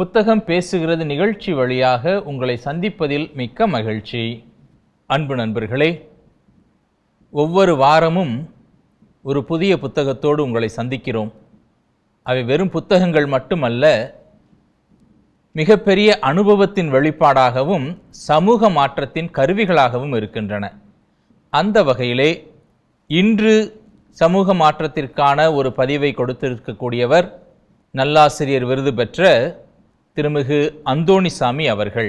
புத்தகம் பேசுகிறது நிகழ்ச்சி வழியாக உங்களை சந்திப்பதில் மிக்க மகிழ்ச்சி. அன்பு நண்பர்களே ஒவ்வொரு வாரமும் ஒரு புதிய புத்தகத்தோடு உங்களை சந்திக்கிறோம். அவை வெறும் புத்தகங்கள் மட்டுமல்ல மிகப்பெரிய அனுபவத்தின் வெளிப்பாடாகவும் சமூக மாற்றத்தின் கருவிகளாகவும் இருக்கின்றன. அந்த வகையிலே இன்று சமூக மாற்றத்திற்கான ஒரு பதிவை கொடுத்திருக்கக்கூடியவர் நல்லாசிரியர் விருது பெற்ற திருமிகு அந்தோணிசாமி அவர்கள்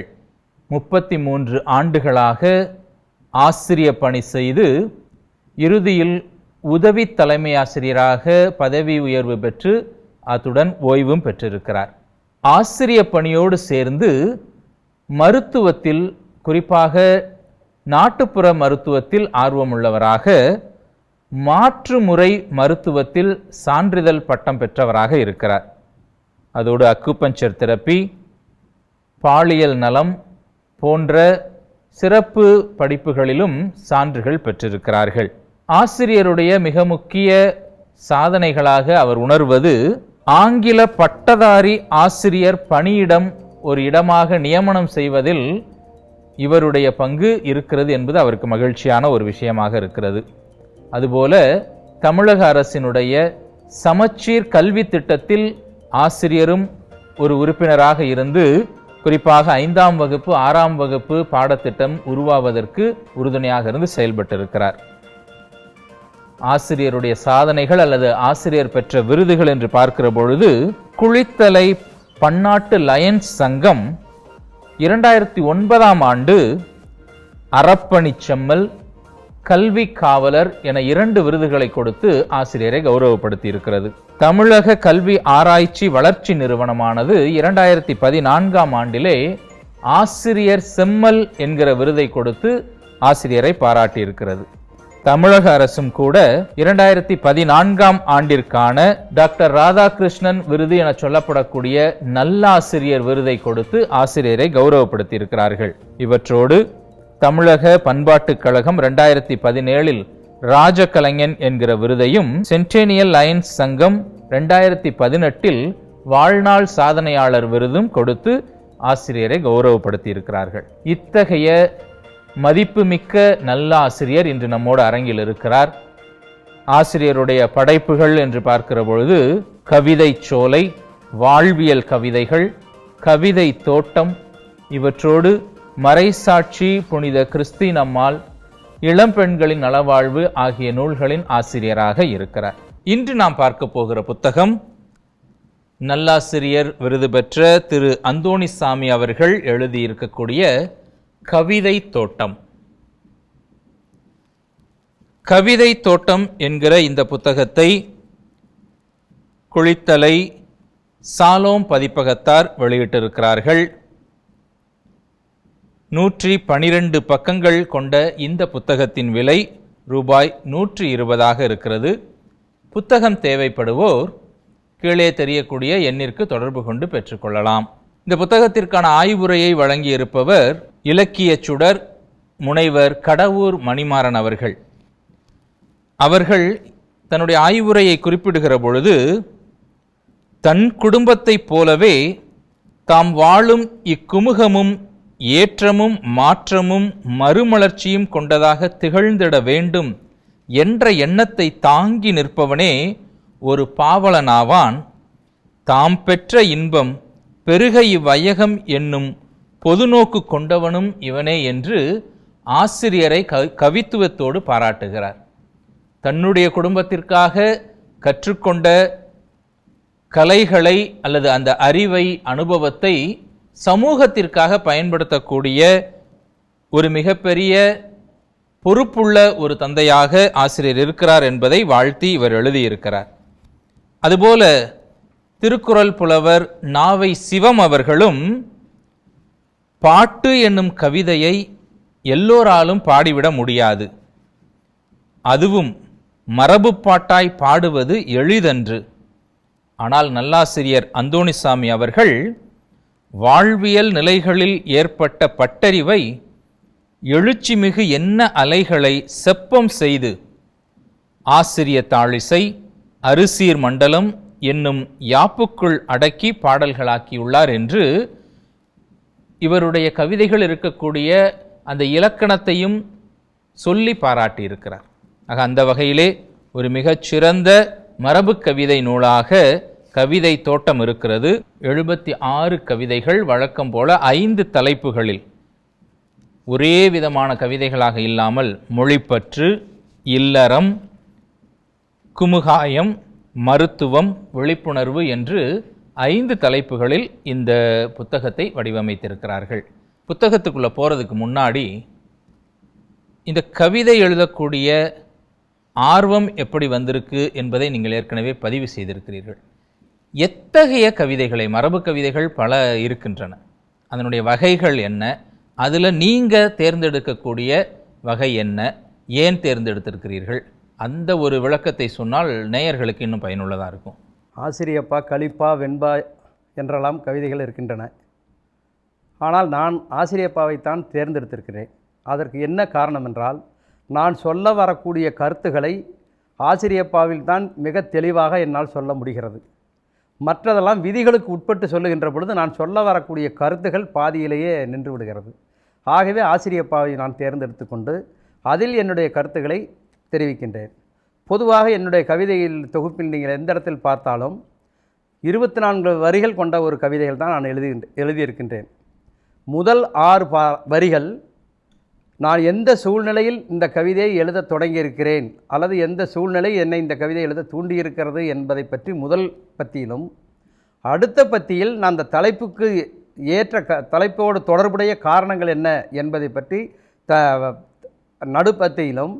முப்பத்தி மூன்று ஆண்டுகளாக ஆசிரிய பணி செய்து இறுதியில் உதவி தலைமை ஆசிரியராக பதவி உயர்வு பெற்று அத்துடன் ஓய்வும் பெற்றிருக்கிறார். ஆசிரிய பணியோடு சேர்ந்து மருத்துவத்தில் குறிப்பாக நாட்டுப்புற மருத்துவத்தில் ஆர்வமுள்ளவராக மாற்று முறை மருத்துவத்தில் சான்றிதழ் பட்டம் பெற்றவராக இருக்கிறார். அதோடு அக்குபஞ்சர் தெரப்பி பாலியல் நலம் போன்ற சிறப்பு படிப்புகளிலும் சான்றுகள் பெற்றிருக்கிறார்கள். ஆசிரியருடைய மிக முக்கிய சாதனைகளாக அவர் உணர்வது ஆங்கில பட்டதாரி ஆசிரியர் பணியிடம் ஒரு இடமாக நியமனம் செய்வதில் இவருடைய பங்கு இருக்கிறது என்பது அவருக்கு மகிழ்ச்சியான ஒரு விஷயமாக இருக்கிறது. அதுபோல தமிழக அரசினுடைய சமச்சீர் கல்வி திட்டத்தில் ஆசிரியரும் ஒரு உறுப்பினராக இருந்து குறிப்பாக ஐந்தாம் வகுப்பு ஆறாம் வகுப்பு பாடத்திட்டம் உருவாவதற்கு உறுதுணையாக இருந்து செயல்பட்டிருக்கிறார். ஆசிரியருடைய சாதனைகள் அல்லது ஆசிரியர் பெற்ற விருதுகள் என்று பார்க்கிற பொழுது குளித்தலை பன்னாட்டு லயன்ஸ் சங்கம் இரண்டாயிரத்தி ஒன்பதாம் ஆண்டு அறப்பணிச் செம்மல் கல்வி காவலர் என இரண்டு விருதுகளை கொடுத்து ஆசிரியரை கௌரவப்படுத்தி இருக்கிறது தமிழக கல்வி ஆராய்ச்சி வளர்ச்சி நிறுவனமானது இரண்டாயிரத்தி பதினான்காம் ஆண்டிலே ஆசிரியர் செம்மல் என்கிற விருதை கொடுத்து ஆசிரியரை பாராட்டியிருக்கிறது. தமிழக அரசும் கூட இரண்டாயிரத்தி பதினான்காம் ஆண்டிற்கான டாக்டர் ராதாகிருஷ்ணன் விருது என சொல்லப்படக்கூடிய நல்லாசிரியர் விருதை கொடுத்து ஆசிரியரை கௌரவப்படுத்தியிருக்கிறார்கள். இவற்றோடு தமிழக பண்பாட்டுக் கழகம் ரெண்டாயிரத்தி பதினேழில் ராஜகலைஞன் என்கிற விருதையும் சென்டேனியல் லயன்ஸ் சங்கம் ரெண்டாயிரத்தி பதினெட்டில் வாழ்நாள் சாதனையாளர் விருதும் கொடுத்து ஆசிரியரை கௌரவப்படுத்தி இருக்கிறார்கள் இத்தகைய மதிப்புமிக்க நல்ல ஆசிரியர் இன்று நம்மோடு அரங்கில் இருக்கிறார். ஆசிரியருடைய படைப்புகள் என்று பார்க்கிற பொழுது கவிதை சோலை வாழ்வியல் கவிதைகள் கவிதை தோட்டம் இவற்றோடு மறைசாட்சி புனித கிறிஸ்தின் அம்மாள் இளம்பெண்களின் நலவாழ்வு ஆகிய நூல்களின் ஆசிரியராக இருக்கிறார். இன்று நாம் பார்க்க போகிற புத்தகம் நல்லாசிரியர் விருது பெற்ற திரு. அந்தோணிசாமி அவர்கள் எழுதியிருக்கக்கூடிய கவிதை தோட்டம். கவிதை தோட்டம் என்கிற இந்த புத்தகத்தை குளித்தலை சாலோம் பதிப்பகத்தார் வெளியிட்டிருக்கிறார்கள். நூற்றி பனிரெண்டு பக்கங்கள் கொண்ட இந்த புத்தகத்தின் விலை ரூபாய் நூற்றி இருபதாக இருக்கிறது. புத்தகம் தேவைப்படுவோர் கீழே தெரியக்கூடிய எண்ணிற்கு தொடர்பு கொண்டு பெற்றுக்கொள்ளலாம். இந்த புத்தகத்திற்கான ஆய்வுரையை வழங்கியிருப்பவர் இலக்கிய சுடர் முனைவர் கடவூர் மணிமாறன் அவர்கள். அவர்கள் தன்னுடைய ஆய்வுரையை குறிப்பிடுகிற பொழுது தன் குடும்பத்தைப் போலவே தாம் வாழும் இக்குமுகமும் ஏற்றமும் மாற்றமும் மறுமலர்ச்சியும் கொண்டதாக திகழ்ந்திட வேண்டும் என்ற எண்ணத்தை தாங்கி நிற்பவனே ஒரு பாவலனாவான். தாம் பெற்ற இன்பம் பெருக இவ்வையகம் என்னும் பொதுநோக்கு கொண்டவனும் இவனே என்று ஆசிரியரை கவித்துவத்தோடு பாராட்டுகிறார். தன்னுடைய குடும்பத்திற்காக கற்றுக்கொண்ட கலைகளை அல்லது அந்த அறிவை அனுபவத்தை சமூகத்திற்காக பயன்படுத்தக்கூடிய ஒரு மிகப்பெரிய பொறுப்புள்ள ஒரு தந்தையாக ஆசிரியர் இருக்கிறார் என்பதை வாழ்த்தி இவர் எழுதியிருக்கிறார். அதுபோல திருக்குறள் புலவர் நாவை சிவம் அவர்களும் பாட்டு என்னும் கவிதையை எல்லோராலும் பாடிவிட முடியாது. அதுவும் மரபு பாட்டாய் பாடுவது எளிதன்று. ஆனால் நல்லாசிரியர் அந்தோணிசாமி அவர்கள் வாழ்வியல் நிலைகளில் ஏற்பட்ட பட்டறிவை எழுச்சிமிகு என்ன அலைகளை செப்பம் செய்து ஆசிரிய தாழிசை அரிசீர் மண்டலம் என்னும் யாப்புக்குள் அடக்கி பாடல்களாக்கியுள்ளார் என்று இவருடைய கவிதைகள் இருக்கக்கூடிய அந்த இலக்கணத்தையும் சொல்லி பாராட்டியிருக்கிறார். ஆக அந்த வகையிலே ஒரு மிகச்சிறந்த மரபு கவிதை நூலாக கவிதை தோட்டம் இருக்கிறது. எழுபத்தி ஆறு கவிதைகள் வழக்கம் போல ஐந்து தலைப்புகளில் ஒரே விதமான கவிதைகளாக இல்லாமல் மொழிப்பற்று இல்லறம் குமுகாயம் மருத்துவம் விழிப்புணர்வு என்று ஐந்து தலைப்புகளில் இந்த புத்தகத்தை வடிவமைத்திருக்கிறார்கள். புத்தகத்துக்குள்ளே போகிறதுக்கு முன்னாடி இந்த கவிதை எழுதக்கூடிய ஆர்வம் எப்படி வந்திருக்கு என்பதை நீங்கள் ஏற்கனவே பதிவு செய்திருக்கிறீர்கள். எத்தகைய கவிதைகளை மரபு கவிதைகள் பல இருக்கின்றன. அதனுடைய வகைகள் என்ன? அதில் நீங்கள் தேர்ந்தெடுக்கக்கூடிய வகை என்ன? ஏன் தேர்ந்தெடுத்திருக்கிறீர்கள்? அந்த ஒரு விளக்கத்தை சொன்னால் நேயர்களுக்கு இன்னும் பயனுள்ளதாக இருக்கும். ஆசிரியப்பா கலிப்பா வெண்பா என்றெல்லாம் கவிதைகள் இருக்கின்றன. ஆனால் நான் ஆசிரியப்பாவைத்தான் தேர்ந்தெடுத்திருக்கிறேன். அதற்கு என்ன காரணம் என்றால் நான் சொல்ல வரக்கூடிய கருத்துக்களை ஆசிரியப்பாவில் தான் மிக தெளிவாக என்னால் சொல்ல முடிகிறது. மற்றதெல்லாம் விதிகளுக்கு உட்பட்டு சொல்லுகின்ற பொழுது நான் சொல்ல வரக்கூடிய கருத்துகள் பாதியிலேயே நின்று விடுகிறது ஆகவே ஆசிரியப்பாவை நான் தேர்ந்தெடுத்து கொண்டு அதில் என்னுடைய கருத்துக்களை தெரிவிக்கின்றேன். பொதுவாக என்னுடைய கவிதையில் தொகுப்பில் நீங்கள் எந்த இடத்தில் பார்த்தாலும் இருபத்தி நான்கு வரிகள் கொண்ட ஒரு கவிதைகள் தான் நான் எழுதி எழுதியிருக்கின்றேன். முதல் ஆறு பா வரிகள் நான் எந்த சூழ்நிலையில் இந்த கவிதையை எழுத தொடங்கியிருக்கிறேன் அல்லது எந்த சூழ்நிலை என்னை இந்த கவிதை எழுத தூண்டியிருக்கிறது என்பதை பற்றி முதல் பத்தியிலும் அடுத்த பத்தியில் நான் அந்த தலைப்புக்கு ஏற்ற க தலைப்போடு தொடர்புடைய காரணங்கள் என்ன என்பதை பற்றி த நடுப்பத்தியிலும்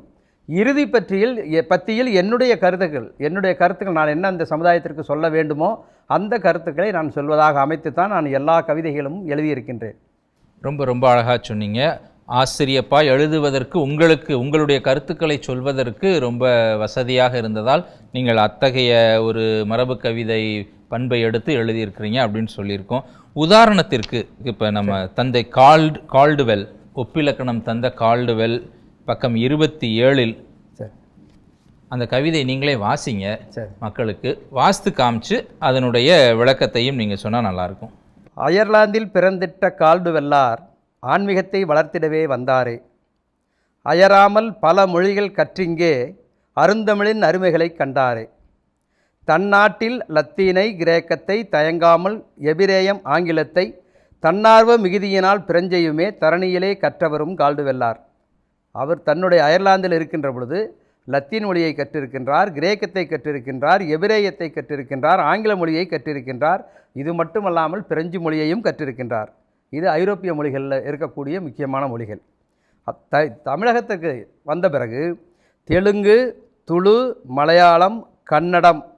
இறுதி பற்றியில் எ- பத்தியில் என்னுடைய கருத்துக்கள் என்னுடைய கருத்துக்கள் நான் என்ன அந்த சமுதாயத்திற்கு சொல்ல வேண்டுமோ அந்த கருத்துக்களை நான் சொல்வதாக அமைத்து தான் நான் எல்லா கவிதைகளும் எழுதியிருக்கின்றேன். ரொம்ப ரொம்ப அழகாக சொன்னீங்க. ஆசிரியப்பா எழுதுவதற்கு உங்களுக்கு உங்களுடைய கருத்துக்களை சொல்வதற்கு ரொம்ப வசதியாக இருந்ததால் நீங்கள் அத்தகைய ஒரு மரபு கவிதை பண்பை எடுத்து எழுதியிருக்கிறீங்க அப்படின்னு சொல்லியிருக்கோம். உதாரணத்திற்கு இப்போ நம்ம தந்தை கால்டு கால்டுவெல் ஒப்பிலக்கணம் தந்த கால்டுவெல் பக்கம் இருபத்தி ஏழில் சரி. அந்த கவிதை நீங்களே வாசிங்க சரி. மக்களுக்கு. வாஸ்து காமிச்சு அதனுடைய விளக்கத்தையும் நீங்கள் சொன்னால் நல்லாயிருக்கும் அயர்லாந்தில் பிறந்திட்ட கால்டுவெல்லார் ஆன்மீகத்தை வளர்த்திடவே வந்தாரே. அயராமல் பல மொழிகள் கற்றிங்கே அருந்தமிழின் அருமைகளை கண்டாரே. தன்னாட்டில் லத்தீனை கிரேக்கத்தை தயங்காமல் எபிரேயம் ஆங்கிலத்தை தன்னார்வ மிகுதியினால் பிரெஞ்சையுமே தரணியிலே கற்றவரும் கால்டுவெல்லார். அவர் தன்னுடைய அயர்லாந்தில் இருக்கின்ற பொழுது லத்தீன் மொழியை கற்றிருக்கின்றார் கிரேக்கத்தை கற்றிருக்கின்றார் எபிரேயத்தை கற்றிருக்கின்றார் ஆங்கில மொழியை கற்றிருக்கின்றார். இது மட்டுமல்லாமல் பிரெஞ்சு மொழியையும் கற்றிருக்கின்றார். இது ஐரோப்பிய மொழிகளில் இருக்கக்கூடிய முக்கியமான மொழிகள். த தமிழகத்துக்கு வந்த பிறகு தெலுங்கு துளு மலையாளம் கன்னடம்.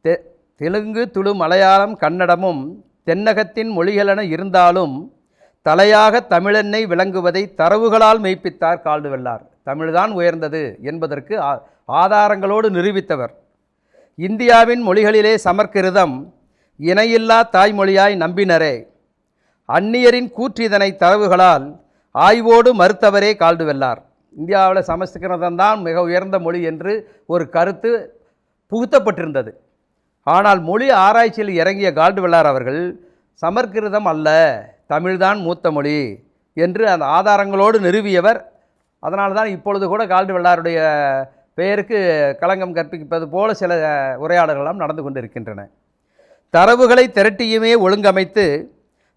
தெ தெலுங்கு துளு மலையாளம் கன்னடமும் தென்னகத்தின் மொழிகளென இருந்தாலும் தலையாக தமிழெண்ணை விளங்குவதை தரவுகளால் மெய்ப்பித்தார் கால்டுவெல்லார் தமிழ்தான் உயர்ந்தது என்பதற்கு ஆ- ஆதாரங்களோடு நிரூபித்தவர். இந்தியாவின் மொழிகளிலே சமற்கிருதம் இணையில்லா தாய்மொழியாய் நம்பினரே. அந்நியரின் கூற்றிதனை தரவுகளால் ஆய்வோடு மறுத்தவரே கால்டு வெல்லார் இந்தியாவில் சமஸ்கிருதம் தான் மிக உயர்ந்த மொழி என்று ஒரு கருத்து புகுத்தப்பட்டிருந்தது. ஆனால் மொழி ஆராய்ச்சியில் இறங்கிய கால்டுவெல்லார் அவர்கள் சமர்கிருதம் அல்ல தமிழ்தான் மூத்த மொழி என்று அந்த ஆதாரங்களோடு நிறுவியவர். அதனால தான் இப்பொழுது கூட கால்டுவெல்லாருடைய பெயருக்கு களங்கம் கற்பிப்பது போல சில உரையாடல்களாம் நடந்து கொண்டிருக்கின்றன. தரவுகளை திரட்டியுமே ஒழுங்கமைத்து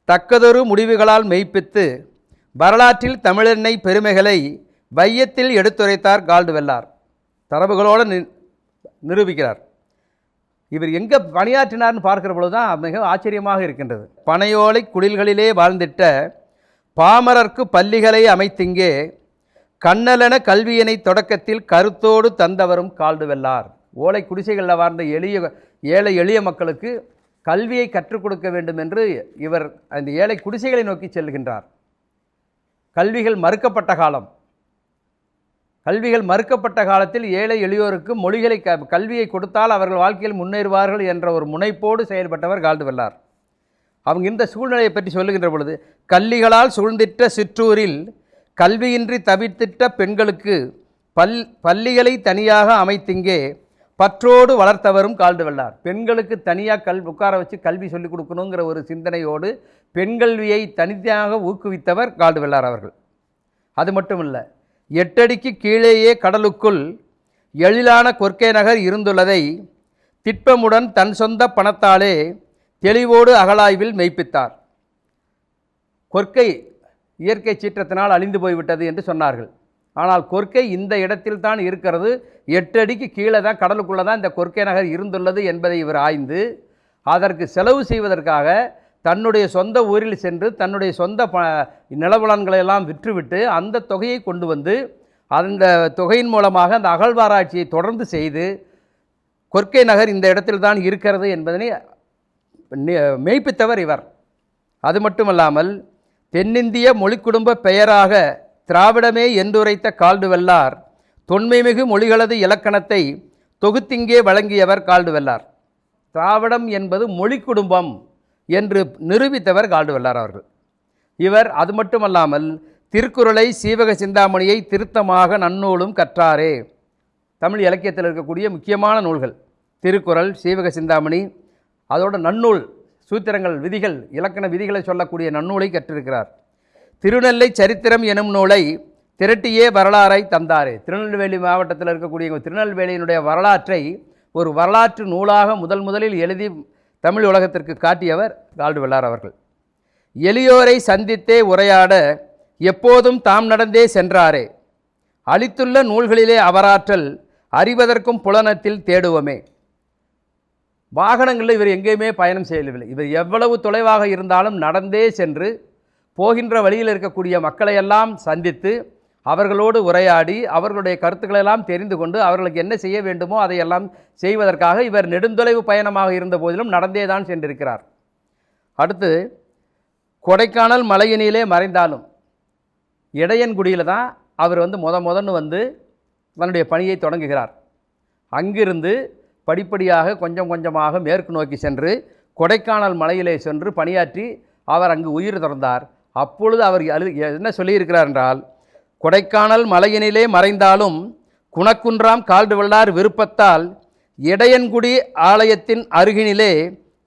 தக்கதொரு முடிவுகளால் மெய்ப்பித்து வரலாற்றில் தமிழெண்ணை பெருமைகளை வையத்தில் எடுத்துரைத்தார் கால்டுவெல்லார். தரவுகளோடு நி நிரூபிக்கிறார். இவர் எங்கே பணியாற்றினார்னு பார்க்கிற பொழுது தான் மிக ஆச்சரியமாக இருக்கின்றது. பனையோலை குடில்களிலே வாழ்ந்திட்ட பாமரர்க்கு பள்ளிகளை அமைத்திங்கே கண்ணலென கல்வியினை தொடக்கத்தில் கருத்தோடு தந்தவரும் கால்டுவெல்லார். ஓலை குடிசைகளில் வாழ்ந்த எளிய ஏழை எளிய மக்களுக்கு கல்வியை கற்றுக் கொடுக்க வேண்டும் என்று இவர் அந்த ஏழை குடிசைகளை நோக்கி செல்கின்றார். கல்விகள் மறுக்கப்பட்ட காலம். கல்விகள் மறுக்கப்பட்ட காலத்தில் ஏழை எளியோருக்கு மொழிகளை க கல்வியை கொடுத்தால் அவர்கள் வாழ்க்கையில் முன்னேறுவார்கள் என்ற ஒரு முனைப்போடு செயல்பட்டவர் கால்டு வெல்லார் அவங்க இந்த சூழ்நிலையை பற்றி சொல்லுகின்ற பொழுது கல்லிகளால் சூழ்ந்திட்ட சிற்றூரில் கல்வியின்றி தவித்திட்ட பெண்களுக்கு பல் பள்ளிகளை தனியாக அமைத்திங்கே பற்றோடு வளர்த்தவரும் கால்டு வெள்ளார். பெண்களுக்கு தனியாக கல் உட்கார வச்சு கல்வி சொல்லிக் கொடுக்கணுங்கிற ஒரு சிந்தனையோடு பெண்கல்வியை கல்வியை ஊக்குவித்தவர் கால்டு வெள்ளார் அவர்கள். அது மட்டும் இல்லை எட்டடிக்கு கீழேயே கடலுக்குள் எழிலான கொர்க்கை நகர் இருந்துள்ளதை திட்பமுடன் தன் சொந்த பணத்தாலே தெளிவோடு அகலாய்வில் மெய்ப்பித்தார். கொர்க்கை இயற்கை சீற்றத்தினால் அழிந்து போய்விட்டது என்று சொன்னார்கள். ஆனால் கொர்க்கை இந்த இடத்தில் தான் இருக்கிறது. எட்டு அடிக்கு கீழே தான் கடலுக்குள்ளே தான் இந்த கொர்க்கை நகர் இருந்துள்ளது என்பதை இவர் ஆய்ந்து அதற்கு செலவு செய்வதற்காக தன்னுடைய சொந்த ஊரில் சென்று தன்னுடைய சொந்த ப நிலபுலன்களை எல்லாம் விற்றுவிட்டு அந்த தொகையை கொண்டு வந்து அந்த தொகையின் மூலமாக அந்த அகழ்வாராய்ச்சியை தொடர்ந்து செய்து கொர்க்கை நகர் இந்த இடத்தில் தான் இருக்கிறது என்பதனை மெய்ப்பித்தவர் இவர். அது மட்டுமல்லாமல் தென்னிந்திய மொழிக்குடும்ப பெயராக திராவிடமே என்றுரைத்த கால்டுவெல்லார் தொன்மைமிகு மொழிகளது இலக்கணத்தை தொகுத்திங்கே வழங்கியவர் கால்டுவெல்லார். திராவிடம் என்பது மொழி குடும்பம் என்று நிரூபித்தவர் கால்டுவெல்லார் அவர்கள். இவர் அது மட்டுமல்லாமல் திருக்குறளை சீவக சிந்தாமணியை திருத்தமாக நன்னூலும் கற்றாரே. தமிழ் இலக்கியத்தில் இருக்கக்கூடிய முக்கியமான நூல்கள். திருக்குறள் சீவக சிந்தாமணி அதோட நன்னூல் சூத்திரங்கள் விதிகள் இலக்கண விதிகளை சொல்லக்கூடிய நன்னூலை கற்றிருக்கிறார். திருநெல்லை சரித்திரம் எனும் நூலை திரட்டியே வரலாறை தந்தாரே. திருநெல்வேலி மாவட்டத்தில் இருக்கக்கூடிய திருநெல்வேலியினுடைய வரலாற்றை ஒரு வரலாற்று நூலாக முதல் முதலில் எழுதி தமிழ் உலகத்திற்கு காட்டியவர் கால்டு வெள்ளார் அவர்கள். எளியோரை சந்தித்தே உரையாட எப்போதும் தாம் நடந்தே சென்றாரே. அளித்துள்ள நூல்களிலே அவராற்றல் அறிவதற்கும் புலனத்தில் தேடுவோமே. வாகனங்களில் இவர் எங்கேயுமே பயணம் செய்யவில்லை. இவர் எவ்வளவு தொலைவாக இருந்தாலும் நடந்தே சென்று போகின்ற வழியில் இருக்கக்கூடிய மக்களையெல்லாம் சந்தித்து அவர்களோடு உரையாடி அவர்களுடைய கருத்துக்களெல்லாம் தெரிந்து கொண்டு அவர்களுக்கு என்ன செய்ய வேண்டுமோ அதையெல்லாம் செய்வதற்காக இவர் நெடுந்தொலைவு பயணமாக இருந்த போதிலும் நடந்தே தான் சென்றிருக்கிறார். அடுத்து கொடைக்கானல் மலையினிலே மறைந்தாலும் இடையன்குடியில் தான் அவர் வந்து முத முதன்னு வந்து தன்னுடைய பணியை தொடங்குகிறார். அங்கிருந்து படிப்படியாக கொஞ்சம் கொஞ்சமாக மேற்கு நோக்கி சென்று கொடைக்கானல் மலையிலே சென்று பணியாற்றி அவர் அங்கு உயிர் திறந்தார் அப்பொழுது அவர் அழு- என்ன சொல்லியிருக்கிறார் என்றால் கொடைக்கானல் மலையினிலே மறைந்தாலும் குணக்குன்றாம் கால்டு வெள்ளார் விருப்பத்தால் இடையன்குடி ஆலயத்தின் அருகினிலே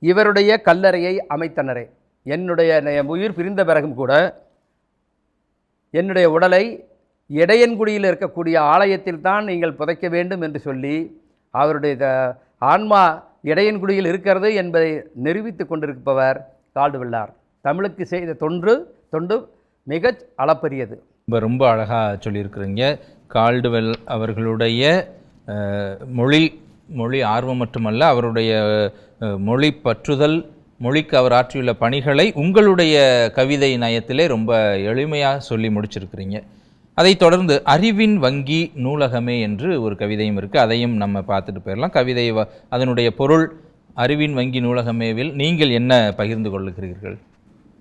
இவருடைய கல்லறையை அமைத்தனரே. என்னுடைய என் உயிர் பிரிந்த பிறகும் கூட என்னுடைய உடலை இடையன்குடியில் இருக்கக்கூடிய ஆலயத்தில் தான் நீங்கள் புதைக்க வேண்டும் என்று சொல்லி அவருடைய ஆன்மா இடையன்குடியில் இருக்கிறது என்பதை நிரூபித்து கொண்டிருப்பவர் கால்டு வெள்ளார். தமிழுக்கு செய்த தொன்று தொண்டு மிக அளப்பரியது. ரொம்ப ரொம்ப அழகாக சொல்லியிருக்கிறீங்க. கால்டுவெல் அவர்களுடைய மொழி மொழி ஆர்வம் மட்டுமல்ல அவருடைய மொழி பற்றுதல் மொழிக்கு அவர் ஆற்றியுள்ள பணிகளை உங்களுடைய கவிதை நயத்திலே ரொம்ப எளிமையாக சொல்லி முடிச்சிருக்கிறீங்க. அதைத் தொடர்ந்து அறிவின் வங்கி நூலகமே என்று ஒரு கவிதையும் இருக்குது அதையும் நம்ம பார்த்துட்டு போயிடலாம். கவிதை வ- அதனுடைய பொருள் அறிவின் வங்கி நூலகமேவில் நீங்கள் என்ன பகிர்ந்து கொள்ளுகிறீர்கள்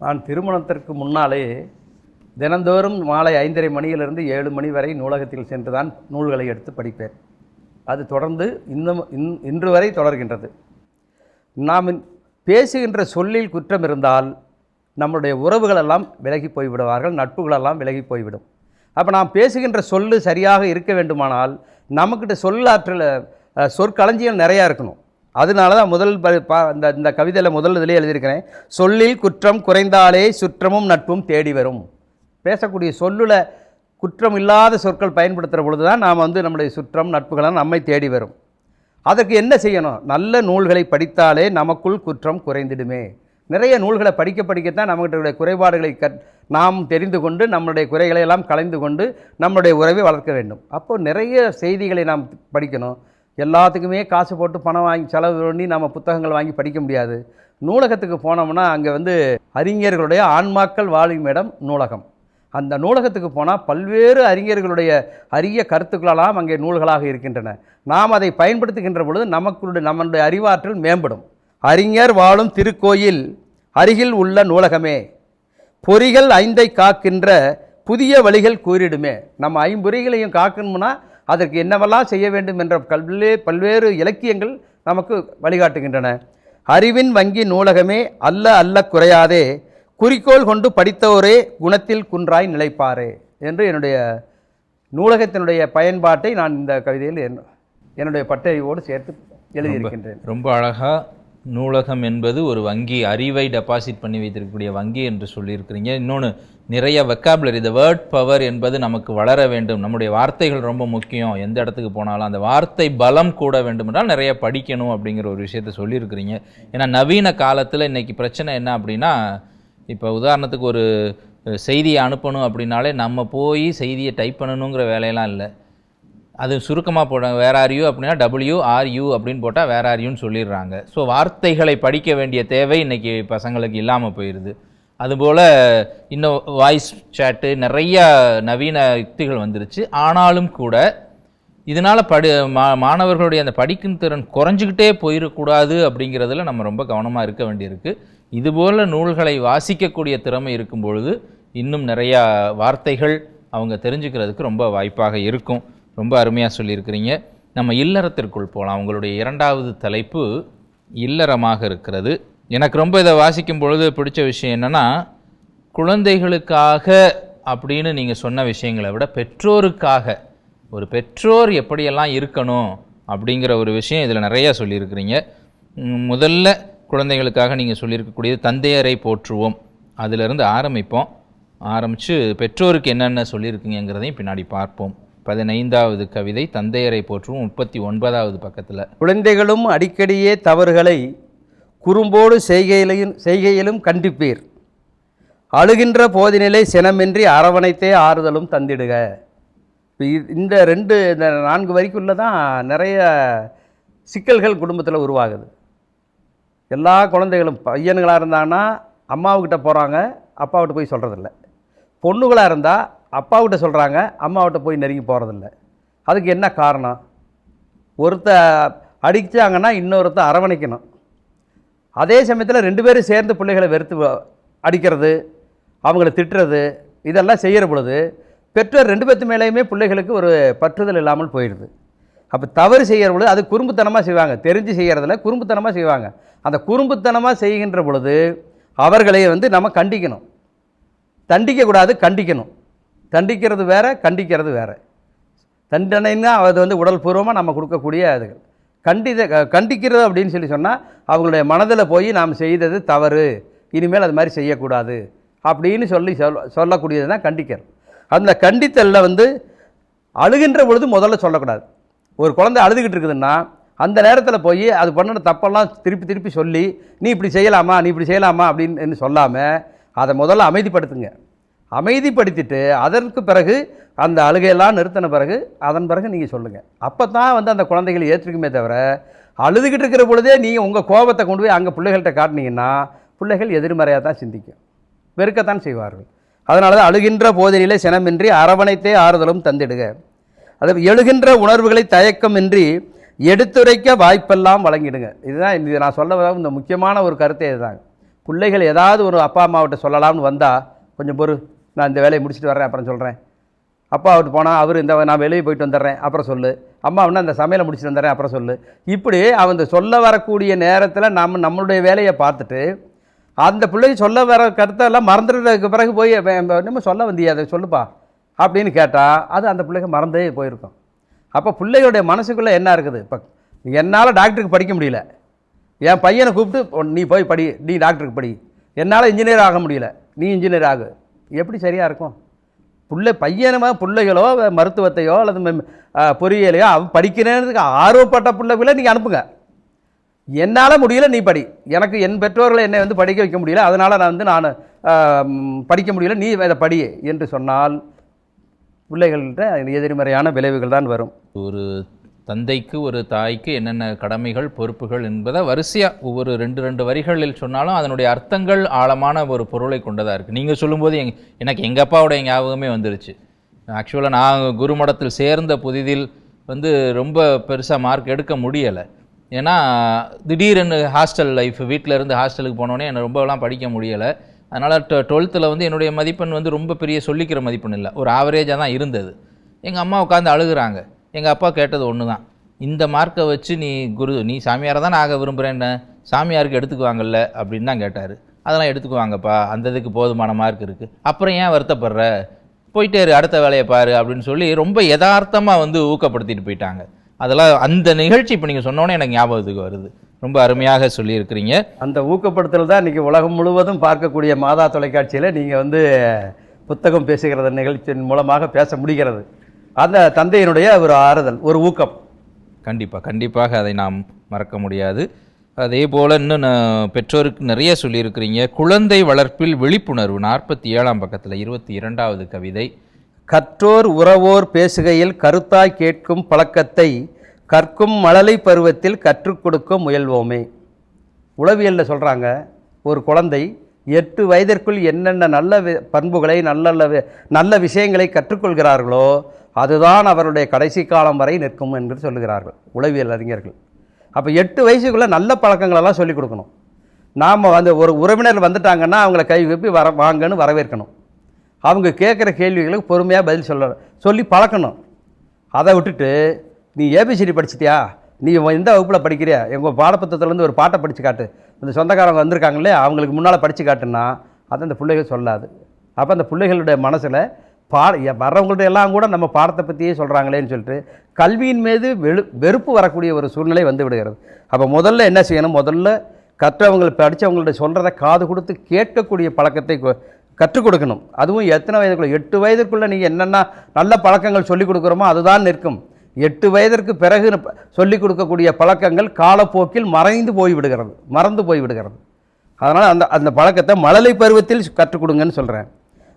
நான் திருமணத்திற்கு முன்னாலே தினந்தோறும் மாலை ஐந்தரை மணியிலிருந்து ஏழு மணி வரை நூலகத்தில் சென்று தான் நூல்களை எடுத்து படிப்பேன். அது தொடர்ந்து இன்னும் இன் இன்று வரை தொடர்கின்றது. நாம் பேசுகின்ற சொல்லில் குற்றம் இருந்தால் நம்முடைய உறவுகளெல்லாம் விலகி போய்விடுவார்கள் நட்புகளெல்லாம் விலகி போய்விடும். அப்போ நாம் பேசுகின்ற சொல்லு சரியாக இருக்க வேண்டுமானால் நம்மக்கிட்ட சொல்லாற்றல் சொற்களஞ்சியம் நிறையா இருக்கணும். அதனால தான் முதல் ப- பா- இந்த இந்த கவிதையில் முதல் இதிலே எழுதியிருக்கிறேன் சொல்லில் குற்றம் குறைந்தாலே சுற்றமும் நட்பும் தேடி வரும். பேசக்கூடிய சொல்லில் குற்றம் இல்லாத சொற்கள் பயன்படுத்துகிற பொழுது தான் நாம் வந்து நம்முடைய சுற்றம் நட்புகளாக நம்மை தேடி வரும். அதற்கு என்ன செய்யணும்? நல்ல நூல்களை படித்தாலே நமக்குள் குற்றம் குறைந்திடுமே. நிறைய நூல்களை படிக்க படிக்கத்தான் நம்மகிட்ட குறைபாடுகளை கற் நாம் தெரிந்து கொண்டு நம்மளுடைய குறைகளை எல்லாம் கலைந்து கொண்டு நம்மளுடைய உறவை வளர்க்க வேண்டும். அப்போது நிறைய செய்திகளை நாம் படிக்கணும். எல்லாத்துக்குமே காசு போட்டு பணம் வாங்கி செலவு பண்ணி நம்ம புத்தகங்கள் வாங்கி படிக்க முடியாது. நூலகத்துக்கு போனோம்னா அங்கே வந்து அறிஞர்களுடைய ஆன்மாக்கள் வாழும் இடம் நூலகம். அந்த நூலகத்துக்கு போனால் பல்வேறு அறிஞர்களுடைய அரிய கருத்துக்களெல்லாம் அங்கே நூல்களாக இருக்கின்றன. நாம் அதை பயன்படுத்துகின்ற பொழுது நமக்குடைய நம்மளுடைய அறிவாற்றல் மேம்படும். அறிஞர் வாழும் திருக்கோயில் அருகில் உள்ள நூலகமே. பொறிகள் ஐந்தை காக்கின்ற புதிய வழிகள் கூறிடுமே. நம்ம ஐம்பொறிகளையும் காக்கணும்னா அதற்கு என்னவெல்லாம் செய்ய வேண்டும் என்ற கல்வே பல்வேறு இலக்கியங்கள் நமக்கு வழிகாட்டுகின்றன. அறிவின் வங்கி நூலகமே அல்ல அல்ல குறையாதே குறிக்கோள் கொண்டு படித்தோரே குணத்தில் குன்றாய் நிலைப்பாரே என்று என்னுடைய நூலகத்தினுடைய பயன்பாட்டை நான் இந்த கவிதையில் என்- என்னுடைய பட்டறிவோடு சேர்த்து எழுதியிருக்கின்றேன். ரொம்ப அழகா நூலகம் என்பது ஒரு வங்கி அறிவை டெபாசிட் பண்ணி வைத்திருக்கக்கூடிய வங்கி என்று சொல்லியிருக்கிறீங்க. இன்னொன்று நிறைய வெக்காபுலரி இந்த வேர்ட் பவர் என்பது நமக்கு வளர வேண்டும். நம்முடைய வார்த்தைகள் ரொம்ப முக்கியம். எந்த இடத்துக்கு போனாலும் அந்த வார்த்தை பலம் கூட வேண்டும் என்றால் நிறைய படிக்கணும் அப்படிங்கிற ஒரு விஷயத்த சொல்லியிருக்கிறீங்க. ஏன்னா நவீன காலத்தில் இன்றைக்கி பிரச்சனை என்ன அப்படின்னா இப்போ உதாரணத்துக்கு ஒரு செய்தியை அனுப்பணும் அப்படின்னாலே நம்ம போய் செய்தியை டைப் பண்ணணுங்கிற வேலையெல்லாம் இல்லை. அது சுருக்கமாக போடுறாங்க. வேற ஆர் அப்படின்னா டபிள்யூ ஆர் யூ அப்படின்னு போட்டால் வேற ஆர் யூன்னு சொல்லிடுறாங்க. ஸோ வார்த்தைகளை படிக்க வேண்டிய தேவை இன்றைக்கி பசங்களுக்கு இல்லாமல் போயிடுது அதுபோல் இன்னும் வாய்ஸ் சேட்டு நிறையா நவீன யுக்திகள் வந்துருச்சு. ஆனாலும் கூட இதனால் படி மா மாணவர்களுடைய அந்த படிக்கும் திறன் குறைஞ்சிக்கிட்டே போயிடக்கூடாது அப்படிங்கிறதுல நம்ம ரொம்ப கவனமாக இருக்க வேண்டியிருக்கு. இதுபோல் நூல்களை வாசிக்கக்கூடிய திறமை இருக்கும் பொழுது இன்னும் நிறையா வார்த்தைகள் அவங்க தெரிஞ்சுக்கிறதுக்கு ரொம்ப வாய்ப்பாக இருக்கும். ரொம்ப அருமையாக சொல்லியிருக்கிறீங்க. நம்ம இல்லறத்திற்குள் போகலாம் உங்களுடைய இரண்டாவது தலைப்பு இல்லறமாக இருக்கிறது. எனக்கு ரொம்ப இதை வாசிக்கும் பொழுது பிடிச்ச விஷயம் என்னென்னா குழந்தைகளுக்காக அப்படின்னு நீங்கள் சொன்ன விஷயங்களை விட பெற்றோருக்காக ஒரு பெற்றோர் எப்படியெல்லாம் இருக்கணும் அப்படிங்கிற ஒரு விஷயம் இதில் நிறையா சொல்லியிருக்கிறீங்க. முதல்ல குழந்தைகளுக்காக நீங்கள் சொல்லியிருக்கக்கூடியது தந்தையரை போற்றுவோம். அதிலிருந்து ஆரம்பிப்போம். ஆரம்பித்து பெற்றோருக்கு என்னென்ன சொல்லியிருக்கீங்கிறதையும் பின்னாடி பார்ப்போம். பதினைந்தாவது கவிதை தந்தையரை போற்றும் முப்பத்தி ஒன்பதாவது பக்கத்தில். குழந்தைகளும் அடிக்கடியே தவறுகளை குறும்போடு செய்கையிலையும் செய்கையிலும் கண்டிப்பீர். அழுகின்ற போதினிலை சினமின்றி அரவணைத்தே ஆறுதலும் தந்திடுக. இந்த ரெண்டு இந்த நான்கு வரிக்குள்ள தான் நிறைய சிக்கல்கள் குடும்பத்தில் உருவாகுது. எல்லா குழந்தைகளும் பையனுங்களாக இருந்தாங்கன்னா அம்மாவுக்கிட்ட போகிறாங்க அப்பாவிட்ட போய் சொல்கிறதில்ல பொண்ணுகளாக இருந்தால் அப்பாவிட்ட சொல்கிறாங்க அம்மாவிட்ட போய் நெருங்கி போகிறதில்ல அதுக்கு என்ன காரணம்? ஒருத்த அடித்தாங்கன்னா இன்னொருத்த அரவணைக்கணும். அதே சமயத்தில் ரெண்டு பேரும் சேர்ந்து பிள்ளைகளை வெறுத்து அடிக்கிறது அவங்கள திட்டுறது இதெல்லாம் செய்கிற பொழுது பெற்றோர் ரெண்டு பேர்த்து மேலேயுமே பிள்ளைகளுக்கு ஒரு பற்றுதல் இல்லாமல் போயிடுது. அப்போ தவறு செய்கிற பொழுது அது குறும்புத்தனமாக செய்வாங்க. தெரிஞ்சு செய்கிறதில்ல குறும்புத்தனமாக செய்வாங்க. அந்த குறும்புத்தனமாக செய்கின்ற பொழுது அவர்களை வந்து நம்ம கண்டிக்கணும். தண்டிக்கக்கூடாது கண்டிக்கணும். தண்டிக்கிறது வேறு கண்டிக்கிறது வேறு. தண்டனைன்னா அது வந்து உடல் பூர்வமாக நம்ம கொடுக்கக்கூடிய அதுகள் கண்டித கண்டிக்கிறது அப்படின்னு சொல்லி சொன்னால் அவங்களுடைய மனதில் போய் நாம் செய்தது தவறு. இனிமேல் அது மாதிரி செய்யக்கூடாது. அப்படின்னு சொல்லி சொல் சொல்லக்கூடியது தான் கண்டிக்கிறது. அந்த கண்டித்தலில் வந்து அழுகின்ற பொழுது முதல்ல சொல்லக்கூடாது. ஒரு குழந்தை அழுதுகிட்டு இருக்குதுன்னா அந்த நேரத்தில் போய் அது பண்ணின தப்பெல்லாம் திருப்பி திருப்பி சொல்லி நீ இப்படி செய்யலாமா? நீ இப்படி செய்யலாமா? அப்படின்னு சொல்லாமல் அதை முதல்ல அமைதிப்படுத்துங்க. அமைதிப்படுத்திட்டு அதற்கு பிறகு அந்த அழுகையெல்லாம் நிறுத்தின பிறகு அதன் பிறகு நீங்கள் சொல்லுங்கள் அப்போ தான் வந்து அந்த குழந்தைகள் ஏற்றுக்குமே தவிர அழுதுகிட்டு இருக்கிற பொழுதே நீங்கள் உங்கள் கோபத்தை கொண்டு போய் அங்கே பிள்ளைகள்கிட்ட காட்டினீங்கன்னா பிள்ளைகள் எதிர்மறையாக தான் சிந்திக்கும். வெறுக்கத்தான் செய்வார்கள். அதனால தான் அழுகின்ற போதினிலே சினமின்றி அரவணைத்தே ஆறுதலும் தந்திடுக. அது எழுகின்ற உணர்வுகளை தயக்கமின்றி எடுத்துரைக்க வாய்ப்பெல்லாம் வழங்கிடுங்க. இதுதான் இது நான் சொல்ல இந்த முக்கியமான ஒரு கருத்தே இதுதான். பிள்ளைகள் ஏதாவது ஒரு அப்பா அம்மாவிட்ட சொல்லலாம்னு வந்தால் கொஞ்சம் பொறு. நான் இந்த வேலையை முடிச்சுட்டு வரேன் அப்புறம் சொல்கிறேன் அப்பா அவர்கிட்ட போனால் அவர் இந்த நான் வெளியே போயிட்டு வந்துடுறேன் அப்புறம் சொல்லு. அம்மா வேணா அந்த சமையலை முடிச்சுட்டு வந்துடுறேன் அப்புறம் சொல்லு. இப்படி அவன் சொல்ல வரக்கூடிய நேரத்தில் நம்ம நம்மளுடைய வேலையை பார்த்துட்டு அந்த பிள்ளைக்கு சொல்ல வர கருத்தெல்லாம் மறந்துடுறதுக்கு பிறகு போய் "வே- நம்ம சொல்ல வந்தியா அதை சொல்லுப்பா. அப்படின்னு கேட்டால் அது அந்த பிள்ளைக்கு மறந்தே போயிருக்கும். அப்போ பிள்ளைகளுடைய மனசுக்குள்ளே என்ன இருக்குது? இப்போ என்னால் டாக்டருக்கு படிக்க முடியல. என் பையனை கூப்பிட்டு நீ போய் படி நீ டாக்டருக்கு படி. என்னால் இன்ஜினியர் ஆக முடியல. நீ இன்ஜினியர் ஆகு. எப்படி சரியாக இருக்கும்? பிள்ளை பையனமாக பிள்ளைகளோ மருத்துவத்தையோ அல்லது மெ- பொறியியலையோ அவன் படிக்கிறேன்னு ஆர்வப்பட்ட பிள்ளைகளை நீங்கள் அனுப்புங்க. என்னால் முடியல நீ படி. எனக்கு என் பெற்றோர்களை என்னை வந்து படிக்க வைக்க முடியல. அதனால் நான் வந்து நான் படிக்க முடியல. நீ இதை படி என்று சொன்னால் பிள்ளைகள்கிட்ட எதிர்மறையான விளைவுகள் தான் வரும். ஒரு தந்தைக்கு ஒரு தாய்க்கு என்னென்ன கடமைகள் பொறுப்புகள் என்பதை வரிசையாக ஒவ்வொரு ரெண்டு ரெண்டு வரிகளில் சொன்னாலும் அதனுடைய அர்த்தங்கள் ஆழமான ஒரு பொருளை கொண்டதாக இருக்குது நீங்கள் சொல்லும்போது எங் எனக்கு எங்கள் அப்பாவுடைய ஞாபகமே வந்துருச்சு. ஆக்சுவலாக நான் குருமடத்தில் சேர்ந்த புதிதில் வந்து ரொம்ப பெருசாக மார்க் எடுக்க முடியலை. ஏன்னா திடீர்னு ஹாஸ்டல் லைஃப் வீட்டில் இருந்து ஹாஸ்டலுக்கு போனோடனே என்னை ரொம்பலாம் படிக்க முடியலை. அதனால் டுவெல்த்தில் வந்து என்னுடைய மதிப்பெண் வந்து ரொம்ப பெரிய சொல்லிக்கிற மதிப்பெண் இல்லை. ஒரு ஆவரேஜாக தான் இருந்தது. எங்கள் அம்மா உட்காந்து அழுகுறாங்க. எங்கள் அப்பா கேட்டது ஒன்று தான் இந்த மார்க்கை வச்சு நீ குரு நீ சாமியாரை தான் ஆக விரும்புகிறேன்னு சாமியாருக்கு எடுத்துக்குவாங்கல்ல? அப்படின்னு தான் கேட்டார். அதெல்லாம் எடுத்துக்குவாங்கப்பா அந்த இதுக்கு போதுமான மார்க் இருக்குது அப்புறம் ஏன் வருத்தப்படுற? போயிட்டேரு அடுத்த வேலையை பாரு அப்படின்னு சொல்லி ரொம்ப யதார்த்தமாக வந்து ஊக்கப்படுத்திட்டு போயிட்டாங்க. அதெல்லாம் அந்த நிகழ்ச்சி இப்போ நீங்கள் சொன்னோன்னே எனக்கு ஞாபகத்துக்கு வருது. ரொம்ப அருமையாக சொல்லியிருக்கிறீங்க. அந்த ஊக்கப்படுத்தல் தான் இன்றைக்கி உலகம் முழுவதும் பார்க்கக்கூடிய மாதா தொலைக்காட்சியில் நீங்கள் வந்து புத்தகம் பேசுகிறத நிகழ்ச்சியின் மூலமாக பேச முடிகிறது. அந்த தந்தையினுடைய ஒரு ஆறுதல் ஒரு ஊக்கம். கண்டிப்பாக கண்டிப்பாக அதை நாம் மறக்க முடியாது. அதே போல் இன்னும் நான் பெற்றோருக்கு நிறைய சொல்லியிருக்கிறீங்க. குழந்தை வளர்ப்பில் விழிப்புணர்வு நாற்பத்தி ஏழாம் பக்கத்தில் இருபத்தி இரண்டாவது கவிதை. கற்றோர் உறவோர் பேசுகையில் கருத்தாய் கேட்கும் பழக்கத்தை கற்கும் மழலை பருவத்தில் கற்றுக் கொடுக்க முயல்வோமே. உளவியலில் சொல்கிறாங்க ஒரு குழந்தை எட்டு வயதிற்குள் என்னென்ன நல்ல பண்புகளை நல்ல நல்ல நல்ல விஷயங்களை கற்றுக்கொள்கிறார்களோ அதுதான் அவருடைய கடைசி காலம் வரை நிற்கும் என்று சொல்லுகிறார்கள் உளவியல் அறிஞர்கள். அப்போ எட்டு வயசுக்குள்ளே நல்ல பழக்கங்களெல்லாம் சொல்லிக் கொடுக்கணும். நாம் வந்து ஒரு உறவினர் வந்துட்டாங்கன்னா அவங்கள கை வைப்பி வர வாங்கன்னு வரவேற்கணும். அவங்க கேட்குற கேள்விகளுக்கு பொறுமையாக பதில் சொல்ல சொல்லி பழக்கணும். அதை விட்டுட்டு நீ ஏபிசிடி படிச்சிட்டியா? நீ எந்த வகுப்பில் படிக்கிறியா? எங்கள் பாடப்புத்தகத்துலேருந்து ஒரு பாட்டை படித்து காட்டு. இந்த சொந்தக்காரங்க வந்திருக்காங்களே அவங்களுக்கு முன்னால் படித்து காட்டுனா அதை அந்த பிள்ளைகள் சொல்லாது. அப்போ அந்த பிள்ளைகளுடைய மனசில் பா வர்றவங்கள்ட்ட எல்லாம் கூட நம்ம பாடத்தை பற்றியே சொல்கிறாங்களேன்னு சொல்லிட்டு கல்வியின் மீது வெறு வெறுப்பு வரக்கூடிய ஒரு சூழ்நிலை வந்து விடுகிறது. அப்போ முதல்ல என்ன செய்யணும்? முதல்ல கற்றவங்க படித்தவங்கள்ட்ட சொல்கிறத காது கொடுத்து கேட்கக்கூடிய பழக்கத்தை கற்றுக் கொடுக்கணும். அதுவும் எத்தனை வயதுக்குள்ளே எட்டு வயதுக்குள்ளே நீங்கள் என்னென்ன நல்ல பழக்கங்கள் சொல்லிக் கொடுக்குறோமோ அதுதான் நிற்கும். எட்டு வயதிற்கு பிறகு சொல்லிக் கொடுக்கக்கூடிய பழக்கங்கள் காலப்போக்கில் மறைந்து போய் விடுகிறது மறந்து போய் விடுகிறது அதனால் அந்த அந்த பழக்கத்தை மழலை பருவத்தில் கற்றுக் கொடுங்கன்னு சொல்கிறேன்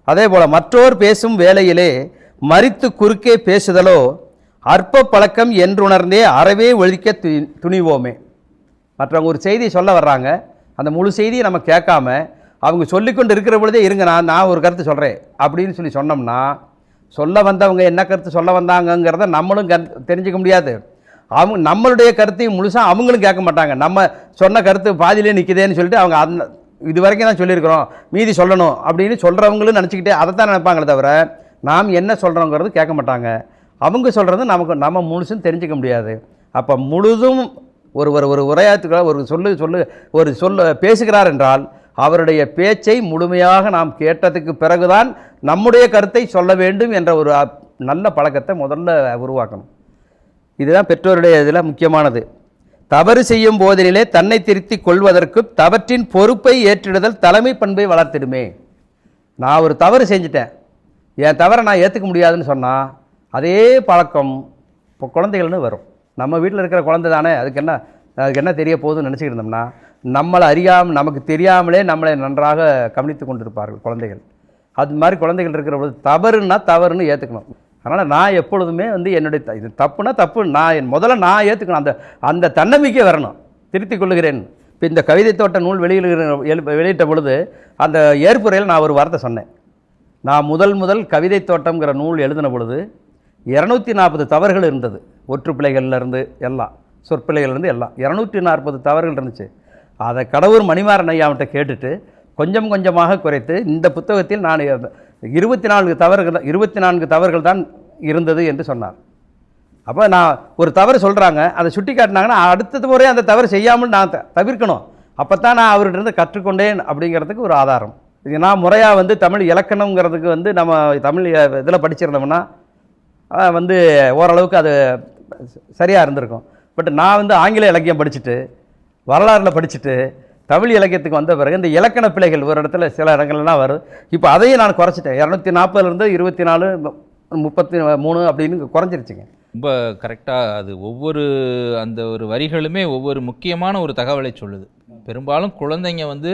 அதே போல் மற்றோர் பேசும் வேளையிலே மறித்து குறுக்கே பேசுதலோ அற்ப பழக்கம் என்றுணர்ந்தே அறவே ஒழிக்க து துணிவோமே. மற்றவங்க ஒரு செய்தியை சொல்ல வர்றாங்க அந்த முழு செய்தியை நம்ம கேட்காம அவங்க சொல்லிக்கொண்டு இருக்கிற பொழுதே இருங்க நான் நான் ஒரு கருத்து சொல்கிறேன் அப்படின்னு சொல்லி சொன்னோம்னா சொல்ல வந்தவங்க என்ன கருத்து சொல்ல வந்தாங்கங்கிறத நம்மளும் கருத்து தெரிஞ்சுக்க முடியாது. அவங்க நம்மளுடைய கருத்தையும் முழுசாக அவங்களும் கேட்க மாட்டாங்க. நம்ம சொன்ன கருத்து பாதியிலே நிற்குதேன்னு சொல்லிட்டு அவங்க அந்த இது வரைக்கும் தான் சொல்லியிருக்கிறோம். மீதி சொல்லணும் அப்படின்னு சொல்கிறவங்களும் நினச்சிக்கிட்டே அதை தான் நினைப்பாங்களே தவிர நாம் என்ன சொல்கிறோங்கிறது கேட்க மாட்டாங்க. அவங்க சொல்கிறது நமக்கு நம்ம முழுசும் தெரிஞ்சுக்க முடியாது. அப்போ முழுதும் ஒரு ஒரு ஒரு உரையாற்றுகிறார் ஒரு சொல்லு சொல்லு ஒரு சொல்ல பேசுகிறார் என்றால் அவருடைய பேச்சை முழுமையாக நாம் கேட்டதுக்கு பிறகுதான் நம்முடைய கருத்தை சொல்ல வேண்டும் என்ற ஒரு நல்ல பழக்கத்தை முதல்ல உருவாக்கணும். இதுதான் பெற்றோருடைய இதில் முக்கியமானது. தவறு செய்யும் போதிலே தன்னை திருத்திக் கொள்வதற்கு தவற்றின் பொறுப்பை ஏற்றிடுதல் தலைமை பண்பை வளர்த்திடுமே. நான் ஒரு தவறு செஞ்சிட்டேன். என் தவறை நான் ஏற்றுக்க முடியாதுன்னு சொன்னால் அதே பழக்கம் இப்போ குழந்தைகள்னு வரும். நம்ம வீட்டில் இருக்கிற குழந்தை தானே அதுக்கு என்ன அதுக்கு என்ன தெரிய போகுதுன்னு நினச்சிக்கிட்டு இருந்தோம்னா நம்மளை அறியாமல் நமக்கு தெரியாமலே நம்மளை நன்றாக கவனித்து கொண்டிருப்பார்கள் குழந்தைகள். அது மாதிரி குழந்தைகள் இருக்கிற பொழுது தவறுன்னா தவறுன்னு ஏற்றுக்கணும் அதனால் நான் எப்பொழுதுமே வந்து என்னுடைய த- இது தப்புனா தப்பு. நான் என் முதல்ல நான் ஏற்றுக்கணும் அந்த அந்த தன்னம்பிக்கை வரணும். திருத்திக் கொள்ளுகிறேன் இப்போ இந்த கவிதை தோட்ட நூல் வெளியிடுகிற வெளியிட்ட பொழுது அந்த ஏற்புரையில் நான் ஒரு வார்த்தை சொன்னேன். நான் முதல் முதல் கவிதை தோட்டம்ங்கிற நூல் எழுதின பொழுது இரநூத்தி நாற்பது தவறுகள் இருந்தது. ஒற்று பிள்ளைகள்லேருந்து எல்லாம் சொற்பிள்ளைகள்லேருந்து எல்லாம். இரநூத்தி நாற்பது தவறுகள் இருந்துச்சு. அதை கடவுர் மணிமாறன் ஐயாவிட்ட கேட்டுட்டு கொஞ்சம் கொஞ்சமாக குறைத்து இந்த புத்தகத்தில் நான் இருபத்தி நான்கு தவறுகள் இருபத்தி நான்கு தவறுகள் தான் இருந்தது என்று சொன்னார். அப்போ நான் ஒரு தவறு சொல்கிறாங்க அதை சுட்டி காட்டினாங்கன்னா அடுத்தது முறை அந்த தவறு செய்யாமல் நான் த- தவிர்க்கணும். அப்போ தான் நான் அவர்கிட்ட இருந்து கற்றுக்கொண்டேன் அப்படிங்கிறதுக்கு ஒரு ஆதாரம். இது நான் முறையாக வந்து தமிழ் இலக்கணங்கிறதுக்கு வந்து நம்ம தமிழ் இதில் படிச்சிருந்தோம்னா வந்து ஓரளவுக்கு அது சரியாக இருந்திருக்கும். பட் நான் வந்து ஆங்கில இலக்கியம் படிச்சுட்டு வரலாறில் படிச்சுட்டு தமிழ் இலக்கியத்துக்கு வந்த பிறகு இந்த இலக்கண பிழைகள் ஒரு இடத்துல சில இடங்கள்லாம் வரும். இப்போ அதையும் நான் குறைச்சிட்டேன். இரநூத்தி நாற்பதுலேருந்து இருபத்தி நாலு முப்பத்தி மூணு அப்படின்னு குறைஞ்சிருச்சுங்க. ரொம்ப கரெக்டாக அது ஒவ்வொரு அந்த ஒரு வரிகளுமே ஒவ்வொரு முக்கியமான ஒரு தகவலை சொல்லுது. பெரும்பாலும் குழந்தைங்க வந்து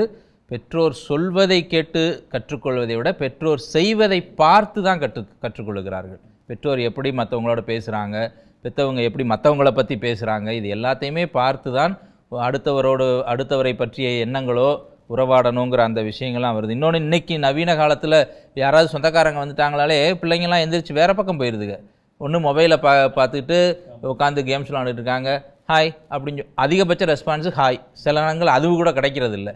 பெற்றோர் சொல்வதை கேட்டு கற்றுக்கொள்வதை விட பெற்றோர் செய்வதை பார்த்து தான் கற்று கற்றுக்கொள்கிறார்கள். பெற்றோர் எப்படி மற்றவங்களோட பேசுகிறாங்க பெற்றவங்க எப்படி மற்றவங்கள பற்றி பேசுகிறாங்க இது எல்லாத்தையுமே பார்த்து தான் அடுத்தவரோடு அடுத்தவரை பற்றிய எண்ணங்களோ உறவாடணுங்கிற அந்த விஷயங்கள்லாம் வருது. இன்னொன்று இன்னைக்கு நவீன காலத்தில் யாராவது சொந்தக்காரங்க வந்துட்டாங்களாலே பிள்ளைங்கள்லாம் எந்திரிச்சு வேறு பக்கம் போயிடுதுங்க ஒன்று மொபைலை பா பார்த்துட்டு உட்காந்து கேம்ஸ் விளாண்டுட்டு இருக்காங்க. ஹாய் அப்படின்னு அதிகபட்ச ரெஸ்பான்ஸு ஹாய் சில நேரங்கள் அதுவும் கூட கிடைக்கிறது இல்லை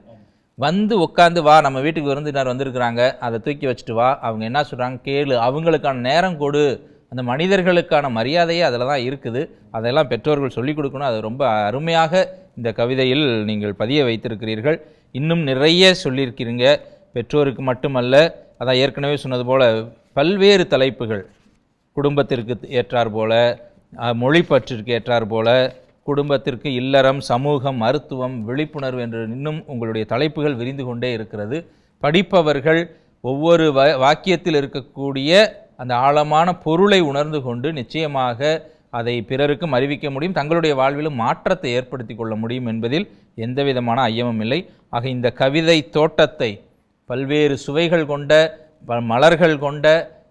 வந்து உட்காந்து வா நம்ம வீட்டுக்கு விருந்தினர் வந்திருக்கிறாங்க. அதை தூக்கி வச்சுட்டு வா. அவங்க என்ன சொல்கிறாங்க கேளு. அவங்களுக்கான நேரம் கொடு. அந்த மனிதர்களுக்கான மரியாதையே அதில் தான் இருக்குது. அதெல்லாம் பெற்றோர்கள் சொல்லிக் கொடுக்கணும். அது ரொம்ப அருமையாக இந்த கவிதையில் நீங்கள் பதிய வைத்திருக்கிறீர்கள். இன்னும் நிறைய சொல்லியிருக்கிறீங்க. பெற்றோருக்கு மட்டுமல்ல அதான் ஏற்கனவே சொன்னது போல் பல்வேறு தலைப்புகள். குடும்பத்திற்கு ஏற்றார் போல மொழி பற்றிற்கு ஏற்றார் போல குடும்பத்திற்கு இல்லறம் சமூகம் மருத்துவம் விழிப்புணர்வு என்று இன்னும் உங்களுடைய தலைப்புகள் விரிந்து கொண்டே இருக்கிறது. படிப்பவர்கள் ஒவ்வொரு வாக்கியத்தில் இருக்கக்கூடிய அந்த ஆழமான பொருளை உணர்ந்து கொண்டு நிச்சயமாக அதை பிறருக்கும் அறிவிக்க முடியும் தங்களுடைய வாழ்விலும் மாற்றத்தை ஏற்படுத்தி கொள்ள முடியும் என்பதில் எந்த விதமான ஐயமும் இல்லை. ஆக இந்த கவிதை தோட்டத்தை பல்வேறு சுவைகள் கொண்ட ப- மலர்கள் கொண்ட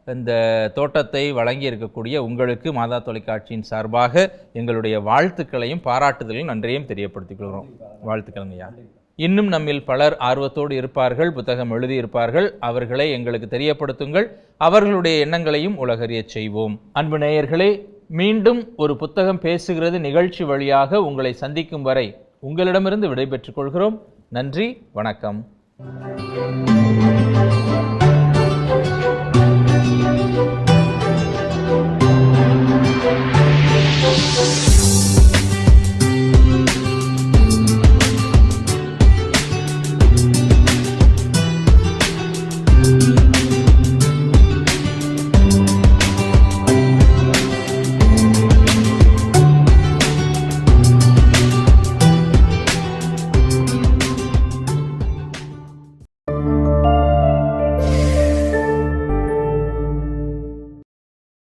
இந்த தோட்டத்தை வழங்கி இருக்கக்கூடிய உங்களுக்கு மாதா தொலைக்காட்சியின் சார்பாக எங்களுடைய வாழ்த்துக்களையும் பாராட்டுதலையும் நன்றியையும் தெரியப்படுத்திக் கொள்கிறோம். வாழ்த்துக்கள் ஐயா. இன்னும் நம்மில் பலர் ஆர்வத்தோடு இருப்பார்கள் புத்தகம் எழுதியிருப்பார்கள். அவர்களை எங்களுக்கு தெரியப்படுத்துங்கள். அவர்களுடைய எண்ணங்களையும் உலகறியச் செய்வோம். அன்பு நேயர்களே மீண்டும் ஒரு புத்தகம் பேசுகிறது நிகழ்ச்சி வழியாக உங்களை சந்திக்கும் வரை உங்களிடமிருந்து விடைபெற்றுக் கொள்கிறோம். நன்றி வணக்கம்.